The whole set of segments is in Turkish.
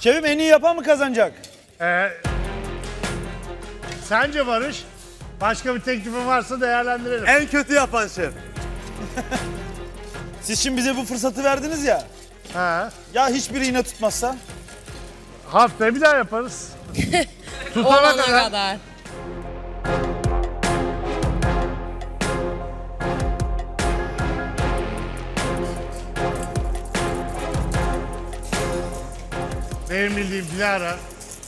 Şefim en iyi yapan mı kazanacak? Ee, sence Barış? Başka bir teklifin varsa değerlendirelim. En kötü yapan şef. Siz şimdi bize bu fırsatı verdiniz ya. Ha. Ya hiçbiri yine tutmazsa? Haftaya bir daha yaparız. Tutana Olana kadar. kadar. Benim bildiğim Dilara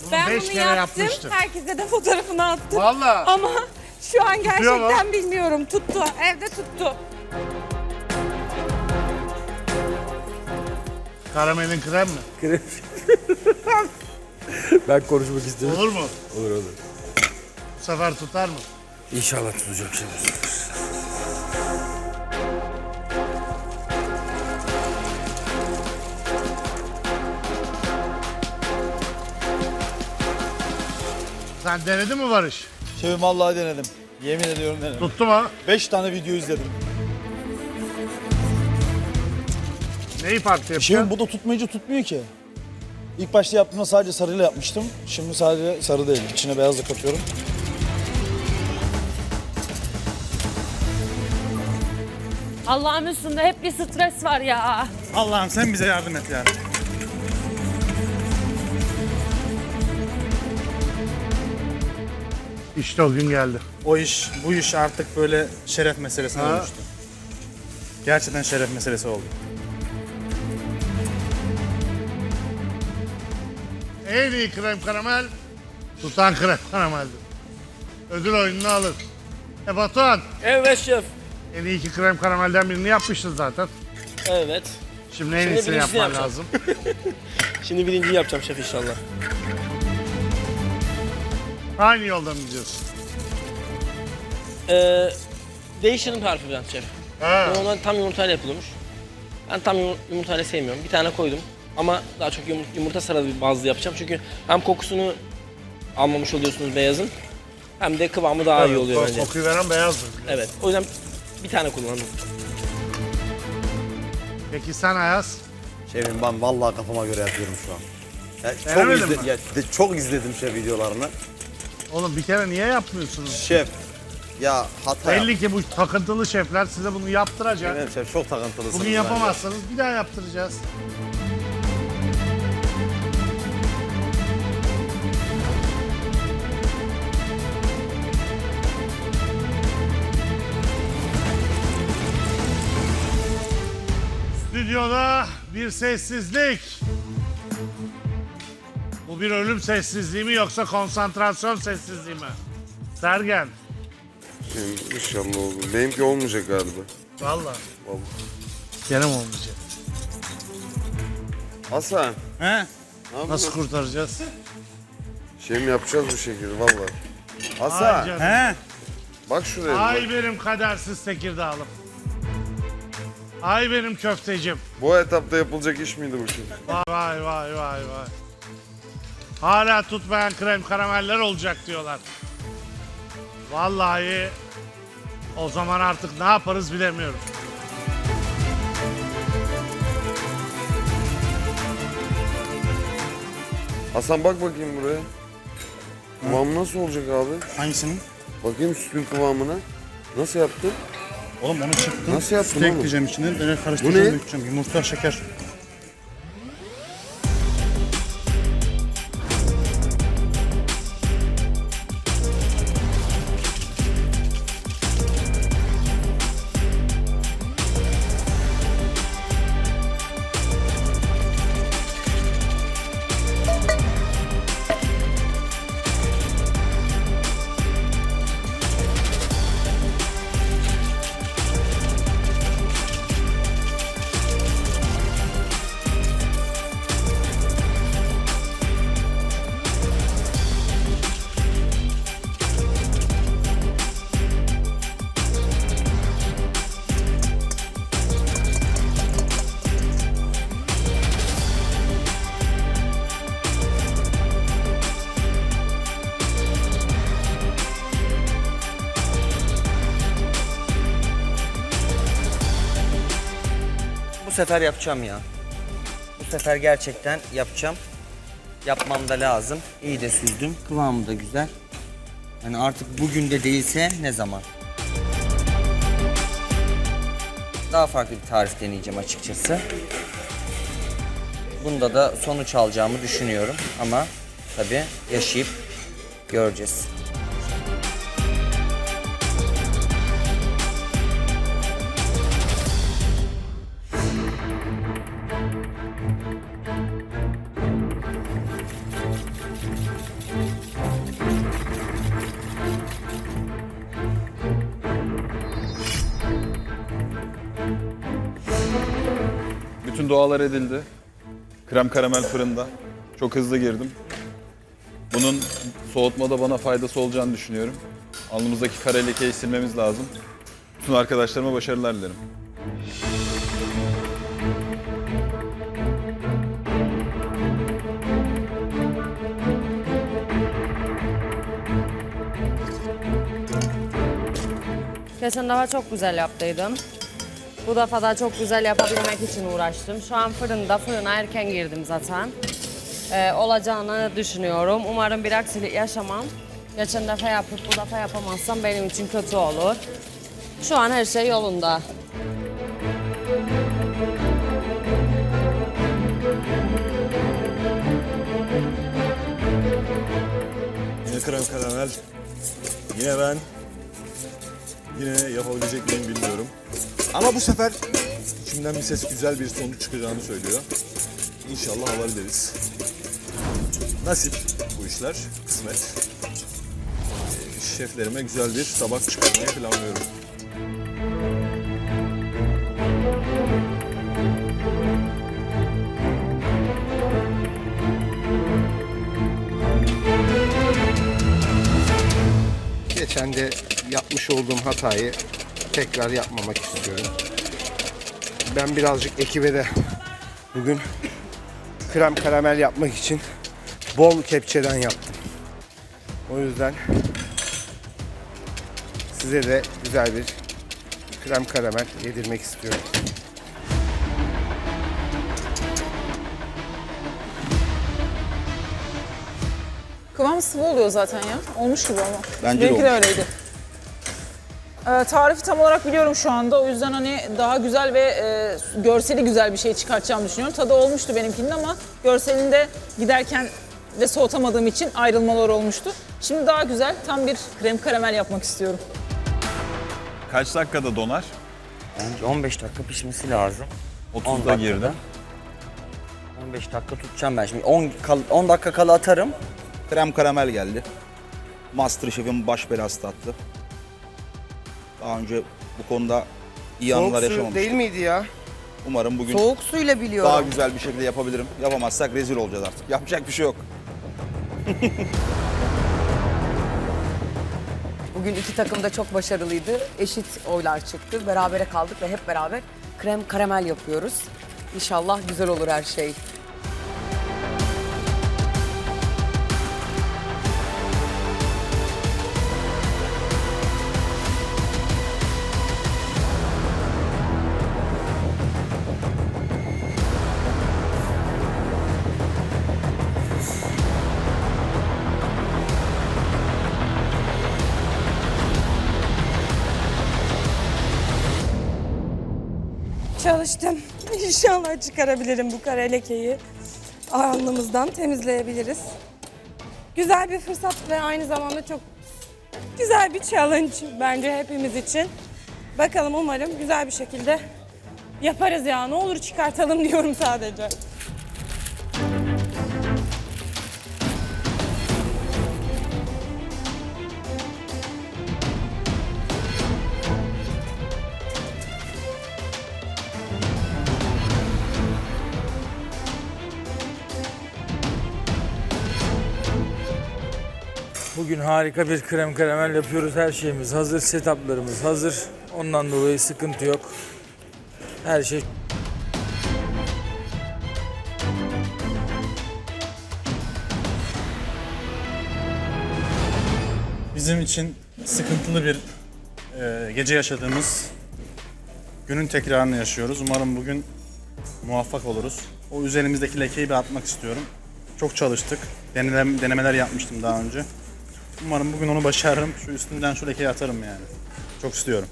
bunu Ben beş bunu kere yaptım. yapmıştı. Herkese de fotoğrafını attım. Valla. Ama şu an Tutuyor mu? gerçekten bilmiyorum. Tuttu. Evde tuttu. Karamelin krem mi? Ben konuşmak istiyorum. Olur mu? Olur olur. Bu sefer tutar mı? İnşallah tutacak şef. Sen denedin mi Barış? Şefim vallahi denedim. Yemin ediyorum denedim. Tuttu mu? Beş tane video izledim. Neyi farklı Şefim yapacaksın? bu da tutmayınca tutmuyor ki. İlk başta yaptığımda sadece sarıyla yapmıştım. Şimdi sadece sarı değil. İçine beyaz da katıyorum. Allah'ım üstünde hep bir stres var ya. Allah'ım sen bize yardım et yani. İşte o gün geldi. O iş, bu iş artık böyle şeref meselesine Ha. dönüştü. Gerçekten şeref meselesi oldu. En iyi krem karamel tutan krem karameldi. Ödül oyununu alır. E Batuhan Evet şef. en iyi iki krem karamelden birini yapmıştın zaten. Evet. Şimdi en Şimdi iyisini yapman yapacağım. lazım. Şimdi birinciyi yapacağım şef inşallah. Aynı yoldan gidiyorsun. Ee, değiştirin tarifi biraz şef. Ha. Normalde tam yumurtayla yapılıyormuş. Ben tam yum- yumurtayla sevmiyorum. Bir tane koydum. Ama daha çok yum- yumurta sarılı bir bazlı yapacağım. Çünkü hem kokusunu almamış oluyorsunuz beyazın. Hem de kıvamı daha iyi oluyor bence. Kokuyu veren beyazdır. Evet. O yüzden bir tane kullandım. Peki sen Ayaz? Şefim ben vallahi kafama göre yapıyorum şu an. Ya çok, Denemedin izle- mi? ya, de- çok izledim şef videolarını. Oğlum bir kere niye yapmıyorsunuz? Şef ya hata yap- Belli ki bu takıntılı şefler size bunu yaptıracak. Evet şef çok takıntılısınız. Bugün yapamazsanız bir daha yaptıracağız. Stüdyoda bir sessizlik. Bu bir ölüm sessizliği mi yoksa konsantrasyon sessizliği mi? Sergen. Benim inşallah olur. Benimki olmayacak galiba. Vallahi. Vallahi. Gene mi olmayacak? Hasan. He? Ne Nasıl yapıyorsun? kurtaracağız? Şey mi yapacağız bu şekilde vallahi. Ay Hasan canım. He? bak şuraya. bir Ay bak. benim kadersiz Tekirdağlım. Ay benim köftecim. Bu etapta yapılacak iş miydi bu şimdi? Vay vay vay vay vay. Hala tutmayan krem karameller olacak diyorlar. Vallahi o zaman artık ne yaparız bilemiyorum. Hasan bak bakayım buraya. Kıvamı nasıl olacak abi? Hangisinin? Bakayım sütün kıvamına. Nasıl yaptın? Oğlum onu çıktım. Nasıl yaptın Sütü oğlum? ekleyeceğim içine. Böyle Bu karıştıracağım, ne? dökeceğim. Yumurta, şeker. Bu sefer yapacağım ya. Bu sefer gerçekten yapacağım. yapmam da lazım. İyi de süzdüm. Kıvamı da güzel. Yani artık bugün de değilse ne zaman? Daha farklı bir tarif deneyeceğim açıkçası. Bunda da sonuç alacağımı düşünüyorum ama tabii yaşayıp göreceğiz. Bütün dualar edildi. Krem karamel fırında. Çok hızlı girdim. Bunun soğutmada bana faydası olacağını düşünüyorum. Alnımızdaki kara lekeyi silmemiz lazım. Bütün arkadaşlarıma başarılar dilerim. Geçen defa çok güzel yaptıydım. Bu defa da çok güzel yapabilmek için uğraştım. Şu an fırında, fırına erken girdim zaten. Ee, olacağını düşünüyorum. Umarım bir aksilik yaşamam. Geçen defa yapıp bu defa yapamazsam benim için kötü olur. Şu an her şey yolunda. Yine krem karamel. Yine ben. Yine yapabilecek miyim bilmiyorum. Ama bu sefer içimden bir ses güzel bir sonuç çıkacağını söylüyor. İnşallah alabiliriz. Nasip bu işler, kısmet. Ee, Şeflerime güzel bir tabak çıkarmayı planlıyorum. Geçen de yapmış olduğum hatayı tekrar yapmamak istiyorum. Ben birazcık ekibe de bugün krem karamel yapmak için bol kepçeden yaptım. O yüzden size de güzel bir krem karamel yedirmek istiyorum. Kıvam sıvı oluyor zaten ya. Olmuş gibi ama. Bence de Benimki de olmuş. öyleydi. Ee, tarifi tam olarak biliyorum şu anda. O yüzden hani daha güzel ve e, görseli güzel bir şey çıkartacağımı düşünüyorum. Tadı olmuştu benimkinin ama görselinde giderken ve soğutamadığım için ayrılmalar olmuştu. Şimdi daha güzel tam bir krem karamel yapmak istiyorum. Kaç dakikada donar? Bence 15 dakika pişmesi lazım. 10 30'da dakikada. girdim. 15 dakika tutacağım ben şimdi. 10, kal, 10 dakika kala atarım. Krem karamel geldi. Masterchef'in baş belası tatlı. Daha önce bu konuda iyi Soğuk anılar su yaşamamıştım. değil miydi ya? Umarım bugün Soğuk suyla biliyorum. daha güzel bir şekilde yapabilirim. Yapamazsak rezil olacağız artık. Yapacak bir şey yok. Bugün iki takım da çok başarılıydı. Eşit oylar çıktı. Berabere kaldık ve hep beraber krem karamel yapıyoruz. İnşallah güzel olur her şey. Çalıştım. İnşallah çıkarabilirim bu kara lekeyi. Alnımızdan temizleyebiliriz. Güzel bir fırsat ve aynı zamanda çok güzel bir challenge bence hepimiz için. Bakalım umarım güzel bir şekilde yaparız ya. Ne olur çıkartalım diyorum sadece. Bugün harika bir krem karamel yapıyoruz. Her şeyimiz hazır, setuplarımız hazır. Ondan dolayı sıkıntı yok. Her şey Bizim için sıkıntılı bir e, gece yaşadığımız günün tekrarını yaşıyoruz. Umarım bugün muvaffak oluruz. O üzerimizdeki lekeyi bir atmak istiyorum. Çok çalıştık. Denelem, denemeler yapmıştım daha önce. Umarım bugün onu başarırım. Şu üstünden şu lekeyi atarım yani. Çok istiyorum.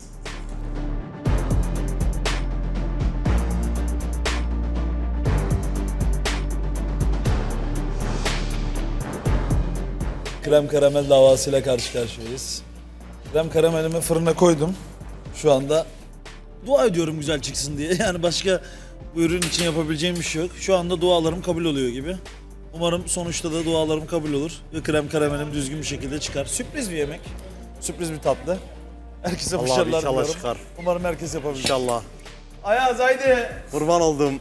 Krem karamel davasıyla karşı karşıyayız. Krem karamelimi fırına koydum. Şu anda dua ediyorum güzel çıksın diye. Yani başka bu ürün için yapabileceğim bir şey yok. Şu anda dualarım kabul oluyor gibi. Umarım sonuçta da dualarım kabul olur ve krem karamelim düzgün bir şekilde çıkar. Sürpriz bir yemek. Sürpriz bir tatlı. Herkese Allah'ım başarılar inşallah diliyorum. çıkar. Umarım herkes yapabilir. İnşallah. Ayaz haydi. Kurban olduğum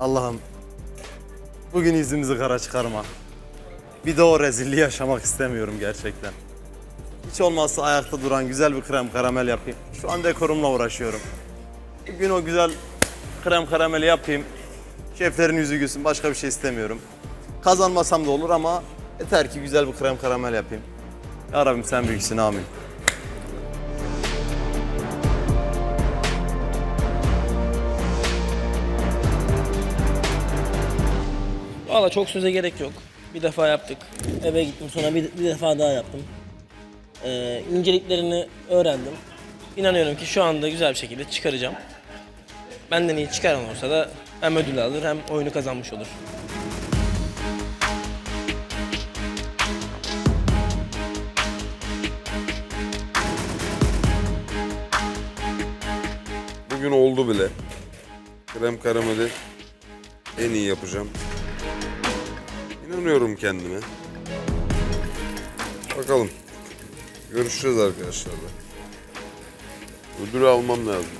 Allah'ım. Bugün yüzümüzü kara çıkarma. Bir de o rezilliği yaşamak istemiyorum gerçekten. Hiç olmazsa ayakta duran güzel bir krem karamel yapayım. Şu an dekorumla uğraşıyorum. Bugün o güzel krem karameli yapayım. Şeflerin yüzü gülsün. Başka bir şey istemiyorum. Kazanmasam da olur ama yeter ki güzel bir krem karamel yapayım. Ya Rabbim sen büyüksün amin. Valla çok söze gerek yok. Bir defa yaptık. Eve gittim sonra bir, bir defa daha yaptım. Ee, inceliklerini öğrendim. İnanıyorum ki şu anda güzel bir şekilde çıkaracağım. Benden iyi çıkaran olsa da hem ödül alır hem oyunu kazanmış olur. Oldu bile. Krem karameli en iyi yapacağım. İnanıyorum kendime. Bakalım. Görüşeceğiz arkadaşlarla. Ödülü almam lazım.